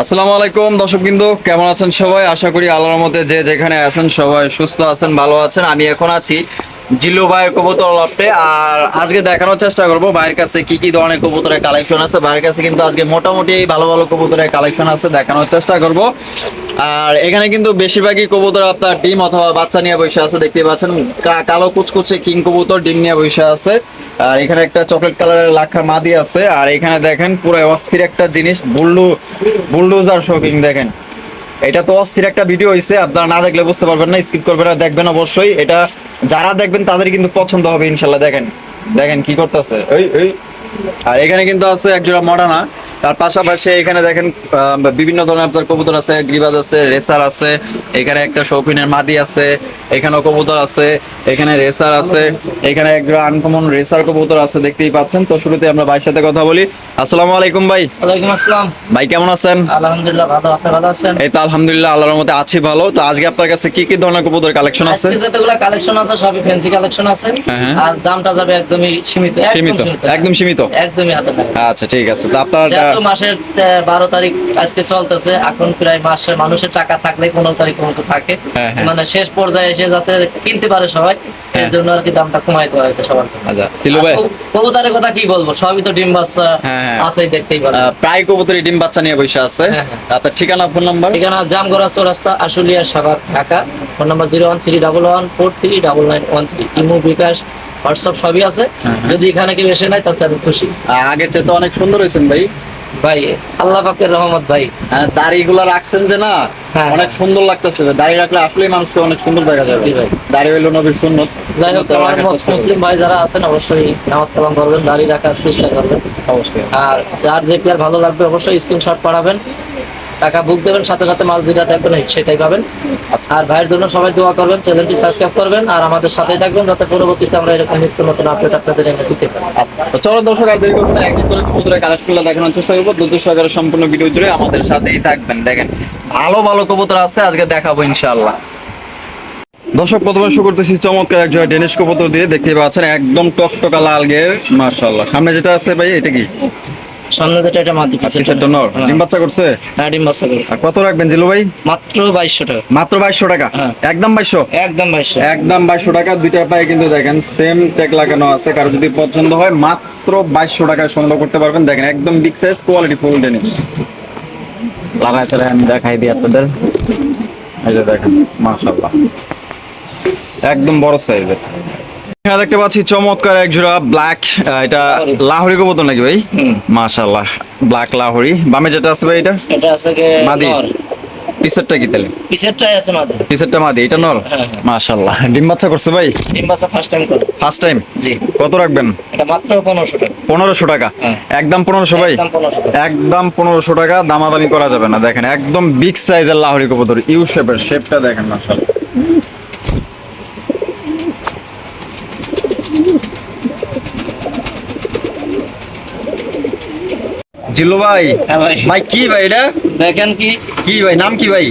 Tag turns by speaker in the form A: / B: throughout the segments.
A: আসসালামু আলাইকুম দর্শক বিন্দু, কেমন আছেন সবাই? আশা করি আল্লাহর মধ্যে যে যেখানে আছেন সবাই সুস্থ আছেন, ভালো আছেন। আমি এখন আছি জিল্লু ভাইয়ের কবুতর লফটে আর আজকে দেখানোর চেষ্টা করব ভাইয়ের কাছে কি কি ধরনের কবুতরের কালেকশন আছে। ভাইয়ের কাছে কিন্তু আজকে মোটামুটি ভালো ভালো কবুতরের কালেকশন আছে, দেখানোর চেষ্টা করব। আর এখানে কিন্তু বেশিরভাগই কবুতর আপনার ডিম অথবা বাচ্চা নিয়ে বসে আছে, দেখতে পাচ্ছেন। কালো কুচকুচে কিং কবুতর ডিম নিয়ে বসে আছে। আর এখানে একটা চকলেট কালারের লাখা মাদি আছে। আর এখানে দেখেন পুরো অস্থির একটা জিনিস, বুল্লু বুলডোজার শপিং দেখেন। এটা তো অস্থির একটা ভিডিও হয়েছে আপনারা না দেখলে বুঝতে পারবেন না স্কিপ করবেন না, দেখবেন অবশ্যই। এটা যারা দেখবেন তাদের কিন্তু পছন্দ হবে, ইনশাল্লাহ, দেখেন। দেখেন কি করতেছে। ওই ওই আর এখানে কিন্তু আছে একজোড়া মডানা। তার পাশাপাশি এখানে দেখেন বিভিন্ন ধরনের আপনার কবুতর আছে গ্রিবাজ আছে রেসার আছে এখানে একটা শৌখিনের মাদি আছে এখানেও কবুতর আছে এখানে রেসার আছে এখানে একটা আনকমন রেসার কবুতর আছে দেখতেই পাচ্ছেন। তো শুরুতে আমরা ভাইয়ের সাথে কথা বলি। আসসালামু আলাইকুম ভাই।
B: ওয়ালাইকুম আসসালাম।
A: ভাই কেমন আছেন?
B: আলহামদুলিল্লাহ ভালো। আপনি ভালো আছেন?
A: এই তো আলহামদুলিল্লাহ আল্লাহর মধ্যে আছি ভালো। তো আজকে আপনার কাছে কি কি ধরনের কবুতর কালেকশন আছে?
B: আজকে যতগুলো কালেকশন আছে সবই ফ্যান্সি কালেকশন আছে।
A: হ্যাঁ, হ্যাঁ।
B: আর দামটা যাবে একদমই সীমিত একদম
A: সীমিত একদম সীমিত?
B: একদমই হাতে
A: আচ্ছা ঠিক আছে। তো আপনার
B: মাসের বারো তারিখ আজকে চলতেছে এখন প্রায় মাসে মানুষের টাকা থাকলে পনেরো তারিখ পর্যন্ত থাকে
A: হ্যাঁ, হ্যাঁ।
B: মানে শেষ পর্যায়ে এসে যাতে কিনতে পারে সবাই
A: হ্যাঁ।
B: এর জন্য আর কি দামটা কমাই দেওয়া হয়েছে সবার।
A: আচ্ছা
B: কবুতরের কথা কি বলব সবই তো ডিম বাচ্চা। আছেই দেখতেই
A: প্রায় কবুতরই ডিম বাচ্চা নিয়ে বসে আছে। আপনার ঠিকানা ফোন নাম্বার
B: ঠিকানা Jamgora Chowrasta Ashulia Savar Dhaka phone number zero one three double one four three double nine one three imo bKash WhatsApp সবই আছে। যদি এখানে কেউ এসে নেয় তাতে আমি খুশি
A: আগে চেয়ে তো অনেক সুন্দর হয়েছেন ভাই
B: ভাই আল্লাহ পাকের রহমত ভাই।
A: আর দাড়িগুলো রাখছেন যে না
B: হ্যাঁ।
A: অনেক সুন্দর লাগতেছে দাড়ি রাখলে আসলেই মানুষকে অনেক সুন্দর দেখা যাবে।
B: ভাই।
A: দাড়ি হইল নবীর সুন্নত।
B: যাই হোক আমার। মুসলিম ভাই যারা আছেন অবশ্যই নামাজ কালাম করবেন দাড়ি রাখার চেষ্টা করবেন।
A: অবশ্যই।
B: আর যার যে প্লেয়ার ভালো লাগবে অবশ্যই স্ক্রিনশট পাঠাবেন। টাকা বুক দেবেন, সাথে সাথে মাল যেটা দেখবেন সেটাই পাবেন। আর ভাইয়ের জন্য সবাই দোয়া করবেন, চ্যানেলটি সাবস্ক্রাইব করবেন, আর আমাদের সাথেই থাকবেন, যাতে পরবর্তীতে আমরা এরকম নিত্য নতুন আপডেট আপনাদের এনে দিতে পারি।
A: আচ্ছা তো চলো দর্শক, আর দেরি করব না, এক করে কবুতরের কালেকশনগুলো দেখানোর চেষ্টা করব। দুধ সহকারে সম্পূর্ণ ভিডিও জুড়ে আমাদের সাথেই থাকবেন। দেখেন, ভালো ভালো কবুতর আছে, আজকে দেখাবো ইনশাআল্লাহ। দর্শক, প্রথমে শুরু করতেছি চমৎকার এক জোড়া ডেনিশ কবুতর দিয়ে। দেখতে পাচ্ছেন, একদম টকটকা লাল গের, মাশাআল্লাহ। সামনে যেটা আছে ভাই, এটা কি?
B: সামনে যেটা এটা
A: আর পিছের জন্য ডিম বাচ্চা করছে?
B: হ্যাঁ ডিম বাচ্চা করেছে।
A: কত রাখবেন জিলু ভাই?
B: মাত্র বাইশশো টাকা।
A: মাত্র বাইশশো টাকা?
B: হ্যাঁ।
A: একদম বাইশশো?
B: একদম বাইশশো।
A: একদম বাইশশো টাকা দুইটা পায়ে কিন্তু দেখেন সেম ট্যাগ লাগানো আছে। কারও যদি পছন্দ হয় মাত্র বাইশশো টাকায় সংগ্রহ করতে পারবেন। দেখেন একদম বিগ সাইজ কোয়ালিটি ফুল টেনিস লাগাই তাহলে আমি দেখাই দিই আপনাদের। এই যে দেখেন মাশাআল্লাহ। একদম বড় সাইজের এখানে দেখতে পাচ্ছি চমৎকার এক জোড়া ব্ল্যাক এটা লাহোরি কবুতর নাকি ভাই। মাশাআল্লাহ ব্ল্যাক লাহোরি। বামে যেটা আছে ভাই এটা?
B: এটা আছে
A: মাদি। পিসেরটা কি তাহলে?
B: পিছেরটাই আছে মাদি।
A: পিসেরটা মাদি এটা নর?
B: হ্যাঁ, হ্যাঁ।
A: মাশাআল্লাহ ডিম বাচ্চা করছে ভাই?
B: ডিম বাচ্চা ফার্স্ট টাইম করে।
A: ফার্স্ট টাইম
B: জি।
A: কত রাখবেন?
B: এটা মাত্র পনেরোশো টাকা।
A: পনেরোশো টাকা?
B: হ্যাঁ।
A: একদম পনেরোশো ভাই?
B: একদম পনেরোশো টাকা।
A: একদম পনেরোশো টাকা দামাদামি করা যাবে না দেখেন। একদম বিগ সাইজের লাহরি কবুতর ইউ শেপের শেপটা দেখেন মাসাল জিল্লু ভাই?
B: হ্যাঁ ভাই।
A: ভাই কি ভাই এটা?
B: দেখেন কি?
A: কি ভাই নাম কি ভাই?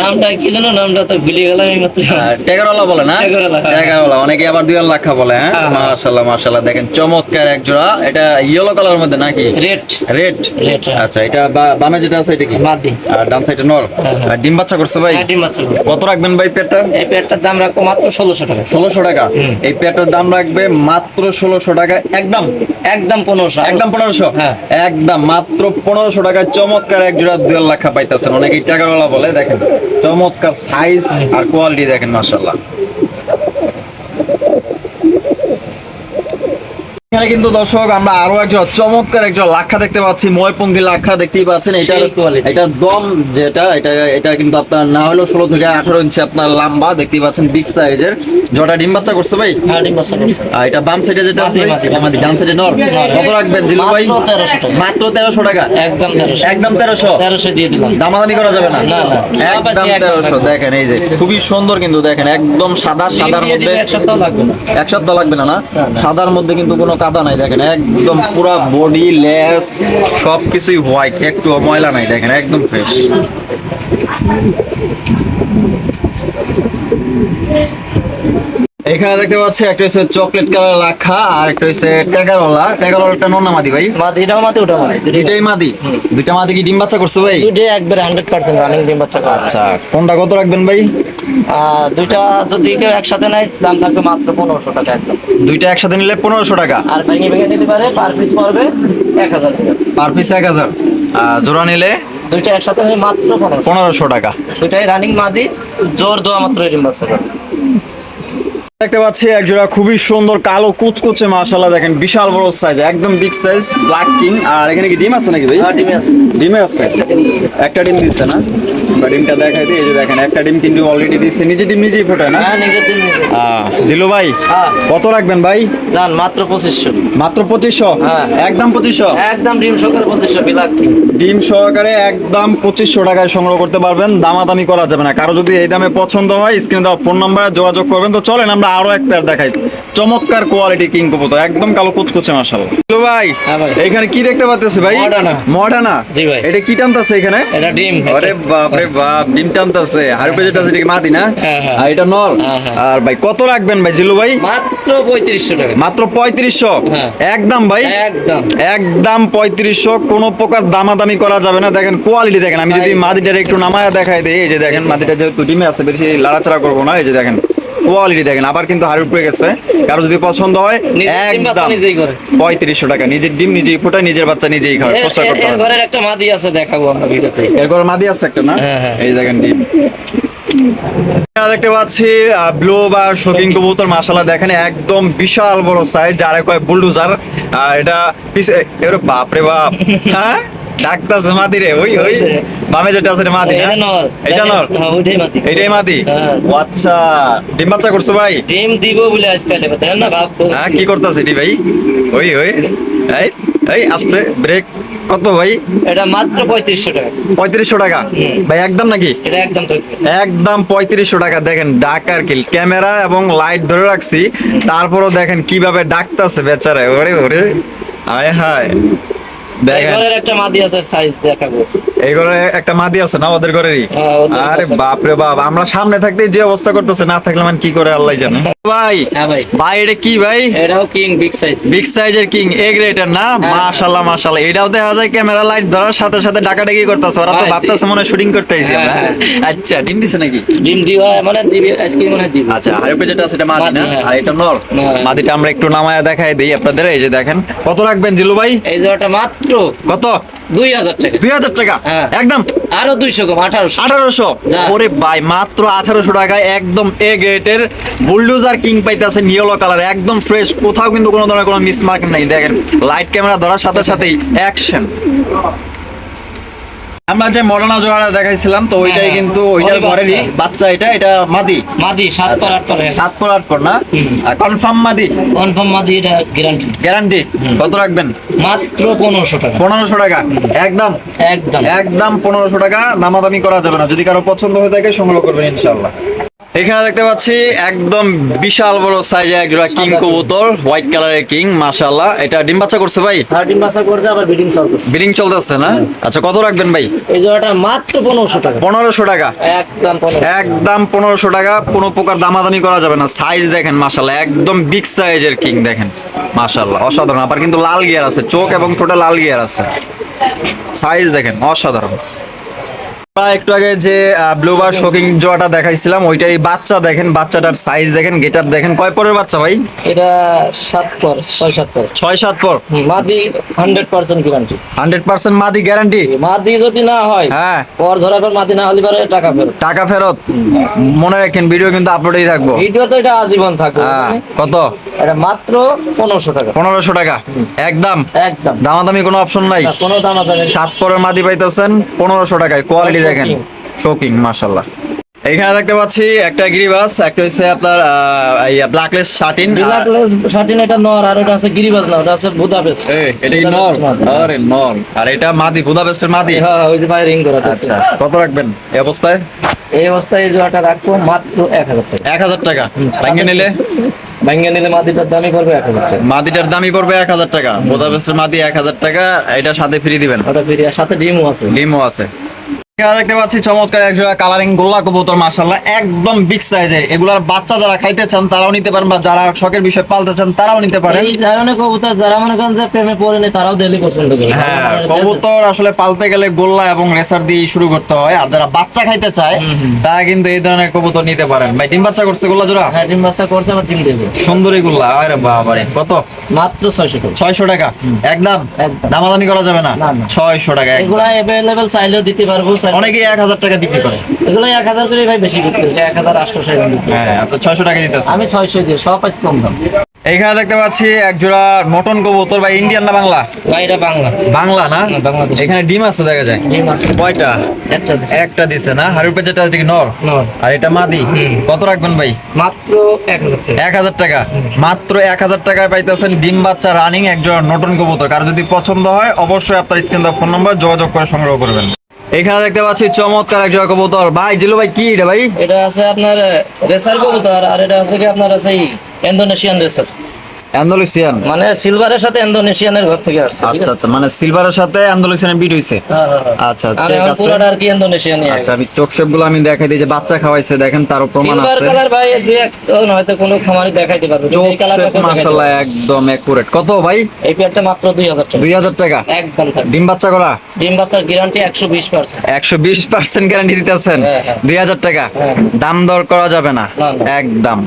B: নামটা কি জানো নামটা তো ভুলে গেলাম এই মাত্র।
A: টেগারওয়ালা বলে না?
B: টেগরওয়ালা, হ্যাঁ।
A: অনেকে আবার দুই লাখা বলে হ্যাঁ?
B: হ্যাঁ, হ্যাঁ।
A: দেখেন চমৎকার এক জোড়া। এটা ইয়েলো কালারের মধ্যে নাকি? রেড
B: রেট
A: আচ্ছা এটা বামে যেটা আছে এটা কি?
B: মাদি
A: আর ডান সাইডে নর?
B: হ্যাঁ, হ্যাঁ।
A: আর ডিম বাচ্চা করছে ভাই?
B: হ্যাঁ ডিম বাচ্চা করছে।
A: কত রাখবেন ভাই পেটটা?
B: এই পেয়ারটার দাম রাখব মাত্র ষোলোশো টাকা।
A: ষোলোশো টাকা?
B: হুম।
A: এই পেটটার দাম রাখবে মাত্র ষোলোশো টাকা একদম?
B: একদম পনেরোশো।
A: একদম পনেরোশো?
B: হ্যাঁ।
A: একদম মাত্র পনেরোশো টাকায় চমৎকার এক জোড়া দুই লাখা পাইতেছেন। অনেকেই টাকাওয়ালা বলে, দেখেন, চমৎকার সাইজ আর কোয়ালিটি দেখেন মাসাল্লাহ এখানে কিন্তু দর্শক আমরা আরও একজন চমৎকার লাক্ষা দেখতে পাচ্ছি লাক্ষা দেখতেই পাচ্ছেন।
B: quality।
A: এটা দম যেটা এটা এটা কিন্তু আপনার না হলেও ষোলো থেকে আঠারো ইঞ্চি আপনার লম্বা দেখতেই পাচ্ছেন বিগ সাইজের জটা ডিম বাচ্চা করছে ভাই?
B: হ্যাঁ ডিম বাচ্চা করছে।
A: আর এটা বাম সাইডে যেটা আছে
B: মাদি, মাদি,
A: আমাদের ডান সাইডে নর। কত রাখবেন জিলু ভাই?
B: মাত্র 1300 টাকা।
A: মাত্র তেরোশো টাকা?
B: একদম
A: একদম তেরোশো?
B: তেরোশো দিয়ে দিলাম।
A: দামাদামি করা যাবে না। একদম তেরোশো। দেখেন এই যে খুবই সুন্দর কিন্তু দেখেন একদম সাদা সাদার মধ্যে
B: এক সপ্তাহ লাগবে না।
A: এক সপ্তাহ লাগবে না না। সাদার মধ্যে কিন্তু কোনো কাদা নাই দেখেন একদম পুরো বডি লেস সব কিছুই হোয়াইট একটু ময়লা নাই দেখেন একদম ফ্রেশ এখানে দেখতে পাচ্ছি একটা হচ্ছে চকলেট কালার রাখা আর একটা হচ্ছে ট্যাগারওয়ালা ট্যাগারওয়ালাটা নন্না মাদি ভাই?
B: মাদি এটাও মাদি ওটা মাদি।
A: দুইটাই মাদি? দুইটা মাদি কি ডিম বাচ্চা করছে ভাই?
B: দুইটাই একবারে হান্ড্রেড পার্সেন্ট রানিং ডিম বাচ্চা
A: আচ্ছা কোনটা কত রাখবেন ভাই?
B: দুইটা যদি কেউ একসাথে নেয় দাম থাকবে মাত্র পনেরোশো টাকা একদম
A: দুইটা একসাথে নিলে পনেরোশো টাকা?
B: আর ভেঙে ভেঙে নিতে পারে পার পিস পড়বে এক হাজার
A: পার পিস এক হাজার। জোড়া নিলে?
B: দুইটা একসাথে নিলে মাত্র পনেরোশো।
A: টাকা।
B: দুইটাই রানিং মাদি জোর দেওয়া মাত্র করে
A: দেখতে পাচ্ছি এক জোড়া খুবই সুন্দর কালো কুচকুচে মাশাআল্লাহ দেখেন বিশাল বড় সাইজ একদম বিগ সাইজ ব্ল্যাক কিং আর এখানে কি ডিম আছে নাকি ভাই?
B: ডিমে আছে।
A: ডিমে আছে? একটা ডিম দিচ্ছে না? বা ডিমটা দেখাই দিই এই যে দেখেন একটা ডিম কিন্তু অলরেডি দিচ্ছে নিজে ডিম নিজেই ফোটায় না?
B: হ্যাঁ।
A: জিলু ভাই
B: হ্যাঁ।
A: কত রাখবেন ভাই?
B: যান মাত্র পঁচিশশো।
A: মাত্র পঁচিশশো?
B: হ্যাঁ।
A: একদম পঁচিশশো?
B: একদম ডিম সকার পঁচিশশো বিলাক
A: ডিম সহকারে একদম পঁচিশশো টাকায় সংগ্রহ করতে পারবেন দামাদামি করা যাবে না। কারও যদি এই দামে পছন্দ হয় স্ক্রিনে দেওয়া ফোন নাম্বারে যোগাযোগ করবেন। তো চলেন আমরা আরও এক পেয়ার দেখাই। চমৎকার কোয়ালিটি কিং কবুতর একদম কালো কুচকুচে মাশাল ভাই
B: হ্যাঁ ভাই।
A: এখানে কি দেখতে পাচ্ছেছি ভাই?
B: মডার্না।
A: মডার্না
B: জি ভাই।
A: এটা কি টানতাছে এখানে?
B: এটা ডিম
A: আরে বাপ রে বাপ ডিম টানতাছে আর পেজেটা সেটা কি মাদি না?
B: হ্যাঁ, হ্যাঁ।
A: আর এটা নল। আর ভাই কত রাখবেন ভাই জিলু ভাই?
B: মাত্র পঁয়ত্রিশশো টাকা।
A: মাত্র পঁয়ত্রিশশো?
B: হ্যাঁ।
A: একদম ভাই?
B: একদম।
A: একদম পঁয়ত্রিশশো কোনো প্রকার দামাদামি করা যাবে না। দেখেন কোয়ালিটি দেখেন। আমি যদি মাদিটার একটু নামায়া দেখাই দিই এই যে দেখেন মাদিটা যেহেতু ডিমে আছে বেশি লাড়াচাড়া করব না। এই যে দেখেন কোয়ালিটি দেখেন আবার কিন্তু হাড়ি উপরে গেছে। কারও যদি পছন্দ হয় একদম পঁয়ত্রিশশো টাকা। নিজের ডিম নিজেই ফোটায় নিজের বাচ্চা নিজেই খায়। প্রচার করতে হবে
B: ঘরের একটা মাদি আছে দেখাবো আমরা ভিডিওতে।
A: এর ঘরে মাদি আছে একটা না?
B: হ্যাঁ, হ্যাঁ।
A: এই দেখেন ডিম। দেখতে পাচ্ছি ব্লু বা শোকিং কবুতর মাশাআল্লাহ দেখেন একদম বিশাল বড় সাইজ যারে কয় বুলডোজার এটা পিছে এর বাপ রে বাপ। হ্যাঁ? ডাকতাছে মাদি রে ওই ওই। বামে যেটা আছে রে মাদি না?
B: এটা নর হ্যাঁ ওইটাই মাদি
A: এটাই মাদি
B: হ্যাঁ।
A: ও আচ্ছা ডিম বাচ্চা করছ ভাই?
B: ডিম দিব বলে আজকাল দেখেন না ভাব?
A: হ্যাঁ কি করতেছে এটি ভাই? ওই ওই। এই এই আস্তে ব্রেক। কত ভাই?
B: এটা মাত্র পঁয়ত্রিশশো টাকা।
A: পঁয়ত্রিশশো টাকা? ভাই একদম নাকি?
B: এটা একদম
A: একদম পঁয়ত্রিশশো টাকা। দেখেন ডাকার কিল। ক্যামেরা এবং লাইট ধরে রাখছি। তারপরও দেখেন কীভাবে ডাকতেছে বেচারা। ওরে ওরে। হায় হায়।
B: ঘরের একটা মাদি আছে সাইজ দেখাবো।
A: এই ঘরে একটা মাদি আছে না ওদের ঘরেরই?
B: হ্যাঁ,
A: আরে। বাপ রে বাপ আমরা সামনে থাকতে যে অবস্থা করতেছে না থাকলে মানে কি করে আল্লাহ জানে। ভাই
B: হ্যাঁ ভাই।
A: ভাই এটা কি ভাই?
B: এটাও কিং বিগ সাইজ
A: বিগ সাইজের কিং এ গ্রেটার না?
B: হ্যাঁ।
A: মাশাআল্লাহ মাশাআল্লাহ। এটাও দেখা যায় ক্যামেরা লাইট ধরার সাথে সাথে ডাকাডাকি করতেছে। ওরা তো ভাবতেছে মনে শুটিং করতে আইছি আচ্ছা ডিম দিছে নাকি?
B: ডিম মানে দিবি আজকে মানে দিব।
A: আচ্ছা আর যেটা আছে এটা মাদি না। আর এটা নর?
B: নর।
A: মাদিটা আমরা একটু নামায়া দেখাই দেই আপনাদের এই যে দেখেন। কত রাখবেন জিলু ভাই?
B: এই জোড়াটা মাত্র
A: কত?
B: দুই হাজার টাকা।
A: দুই হাজার টাকা?
B: হ্যাঁ।
A: একদম?
B: আরও দুইশো কম আঠারোশো।
A: আঠারোশো? ওরে ভাই মাত্র আঠারোশো টাকায় একদম এ গ্রেটের বুলডোজার কিং পাইতেছে নিয়েলো কালার একদম ফ্রেশ কোথাও কিন্তু কোনো ধরনের কোনো মিস মার্কেট নাই। দেখেন লাইট ক্যামেরা ধরার সাথে সাথেই অ্যাকশন আমরা যে মরানা জোড়াটা দেখাইছিলাম তো ওইটাই
B: হ্যাঁ,
A: কিন্তু
B: হ্যাঁ।
A: ওইটার ঘরেরই
B: বাচ্চা।
A: বাচ্চা এটা এটা মাদি।
B: মাদি সাত পর আট পর।
A: সাত পর আট পর না কনফার্ম মাদি?
B: কনফার্ম মাদি এটা গ্যারান্টি
A: গ্যারান্টি কত রাখবেন?
B: মাত্র পনেরোশো টাকা।
A: পনেরোশো টাকা। একদম?
B: একদম।
A: একদম পনেরোশো টাকা দামাদামি করা যাবে না। যদি কারও পছন্দ হয়ে থাকে সংগ্রহ করবেন ইনশাল্লাহ এখানে দেখতে পাচ্ছি একদম বিশাল বড় সাইজে এক জোড়া কিং কবুতর হোয়াইট কালারের কিং মাশাআল্লাহ। এটা ডিম বাচ্চা করছে ভাই?
B: থার্টিন বাসা করছে আবার বিডিং চলতেছে।
A: বিডিং চলতেছে না? আচ্ছা কত রাখবেন ভাই?
B: এই জোড়াটা মাত্র পনেরোশো টাকা।
A: পনেরোশো টাকা?
B: একদম পনেরো
A: একদম পনেরোশো টাকা। কোনো প্রকার দামাদামি করা যাবে না। সাইজ দেখেন মাশাল্লাহ একদম বিগ সাইজের কিং দেখেন। মাশাল্লাহ অসাধারণ। আবার কিন্তু লাল গিয়ার আছে। চোখ এবং ঠোঁটে লাল গিয়ার আছে। সাইজ দেখেন অসাধারণ। আমরা একটু আগে যে ব্লুবার শোকিং জোয়াটা দেখাইছিলাম ওইটারই বাচ্চা দেখেন বাচ্চাটার সাইজ দেখেন দেখেন। কয় পরের বাচ্চা ভাই?
B: এটা সাত পর ছয় সাত পর।
A: ছয় সাত পর?
B: মাদি hundred percent guarantee
A: hundred percent মাদি গ্যারান্টি
B: মাদি যদি না হয়
A: হ্যাঁ।
B: পর ধরার পর মাদি না হলে পরে টাকা ফেরত।
A: টাকা ফেরত? মনে রাখেন ভিডিও কিন্তু আপলোডেই থাকব।
B: ভিডিও তো এটা আজীবন থাকবে।
A: হ্যাঁ কত?
B: এটা মাত্র পনেরোশো টাকা।
A: পনেরোশো টাকা। একদম?
B: একদম।
A: দামাদামি কোনো অপশন নাই?
B: কোনো দাম আছে
A: সাত পরের মাদি পাইতেছেন পনেরোশো টাকায় কোয়ালিটি দেখেন শোকিং মাশাল্লাহ এখানে দেখতে পাচ্ছি একটা গিরিবাস একটা হচ্ছে আপনার ব্ল্যাকলেস শার্টিন
B: বিলাকলেস শার্টিন এটা নর আর ওটা আছে গিরিবাজ না ওটা আছে বুদাপেস্ট
A: এটা নর আরে নর আর এটা মাদি বুদাপেস্টের মাদি।
B: হ্যাঁ ওই যে বাইরে রিং করা
A: আচ্ছা কত রাখবেন এই অবস্থায়?
B: এই অবস্থায় এই জোড়াটা রাখব মাত্র এক হাজার টাকা।
A: এক হাজার টাকা। ব্যাংকে নিলে?
B: ভাঙ্গে নিলে মাদিটার দামই পড়বে এক হাজার টাকা।
A: মাদিটার দামই পড়বে এক হাজার টাকা। বুদাপেস্টের মাদি এক হাজার টাকা এটা সাথে ফ্রি দিবেন।
B: ওটা ফিরিয়ে সাথে ডিমও আছে।
A: ডিমও আছে। এখানে দেখতে পাচ্ছি চমৎকার এক জোড়া কালারিং গোল্লা কবুতর মাশাল্লাহ একদম বিগ সাইজের এগুলার বাচ্চা যারা খাইতে চান তারাও নিতে পারেন বা যারা শখের বিষয় পালতে চান তারাও নিতে পারেন।
B: এই ধরনের কবুতর যারা মনে করেন যে প্রেমে পড়ে নেই তারাও ডেলি পছন্দ করে।
A: হ্যাঁ কবুতর আসলে পালতে গেলে গোল্লা এবং রেসার দিয়ে শুরু করতে হয়। আর যারা বাচ্চা খাইতে চায়। তারা কিন্তু এই ধরনের কবুতর নিতে পারেন। ভাই ডিম বাচ্চা করছে গোল্লা জোড়া?
B: হ্যাঁ ডিম বাচ্চা করছে আবার ডিম দেবে।
A: সুন্দরী গোল্লা। আরে বাবারে কত?
B: মাত্র ছয়শো টাকা
A: ছয়শো টাকা? একদম। দামাদামি করা যাবে না?
B: না, না।
A: ছয়শো টাকা
B: এগুলা অ্যাভেলেবেল চাইলেও দিতে পারব
A: অনেকেই এক হাজার টাকা বিক্রি করে।
B: এগুলো এক হাজার করে ভাই বেশি বিক্রি করে এক হাজার আটশো
A: হ্যাঁ তো ছয়শো টাকা দিতেছে।
B: আমি ছয়শো দিয়ে সব পাইছি কম দাম।
A: এইখানে দেখতে পাচ্ছি এক জোড়া মটন কবুতর বা ইন্ডিয়ান না বাংলা?
B: এটা বাংলা।
A: বাংলা না?
B: বাংলাদেশি।
A: এখানে ডিম আছে দেখা যায়?
B: ডিম আছে।
A: কয়টা?
B: একটা দিছে।
A: একটা দিছে না? হাড়ুর পেঁচাটা এটা নর। আর এটা মাদি? কত রাখবেন ভাই?
B: মাত্র এক হাজার টাকা।
A: এক হাজার টাকা। মাত্র এক হাজার টাকায় পাইতেছেন ডিম বাচ্চা রানিং একজন নতুন কবুতর। কার যদি পছন্দ হয় অবশ্যই আপনার স্ক্রিন দেওয়া ফোন নম্বর যোগাযোগ করে সংগ্রহ করবেন। এখানে দেখতে পাচ্ছি চমৎকার এক জোড়া কবুতর। ভাই, জিলু ভাই, কি এটা ভাই?
B: এটা আছে আপনার রেসার কবুতর, আর এটা আছে কি আপনার আছে ইন্দোনেশিয়ান রেসার।
A: অ্যান্ডালুসিয়ান
B: মানে সিলভারের সাথে ইন্দোনেশিয়ানের ঘর থেকে আসছে
A: আচ্ছা আচ্ছা মানে সিলভারের সাথে বিট হইছে?
B: হ্যাঁ, হ্যাঁ, হ্যাঁ।
A: আচ্ছা ঠিক আছে।
B: পুরোটা আর কি ইন্দোনেশিয়ানই
A: আচ্ছা আমি চোখ আমি দেখাই দিই যে বাচ্চা খাওয়াইছে দেখেন তারও প্রমাণ
B: সিলভার কালার ভাই দুই এক হয়তো কোনো খামারি দেখাইতে পারবে
A: চোখ শেপ মাশাআল্লাহ একদম একুরেট কত ভাই?
B: এই পেয়ারটা মাত্র দুই হাজার টাকা।
A: দুই হাজার টাকা?
B: একদম
A: ডিম বাচ্চা করা
B: ডিম বাচ্চার গ্যারান্টি একশো বিশ পার্সেন্ট
A: একশো বিশ পার্সেন্ট গ্যারান্টি দিতেছেন?
B: হ্যাঁ, হ্যাঁ।
A: দুই হাজার টাকা। দাম দর করা যাবে
B: না।
A: একদম।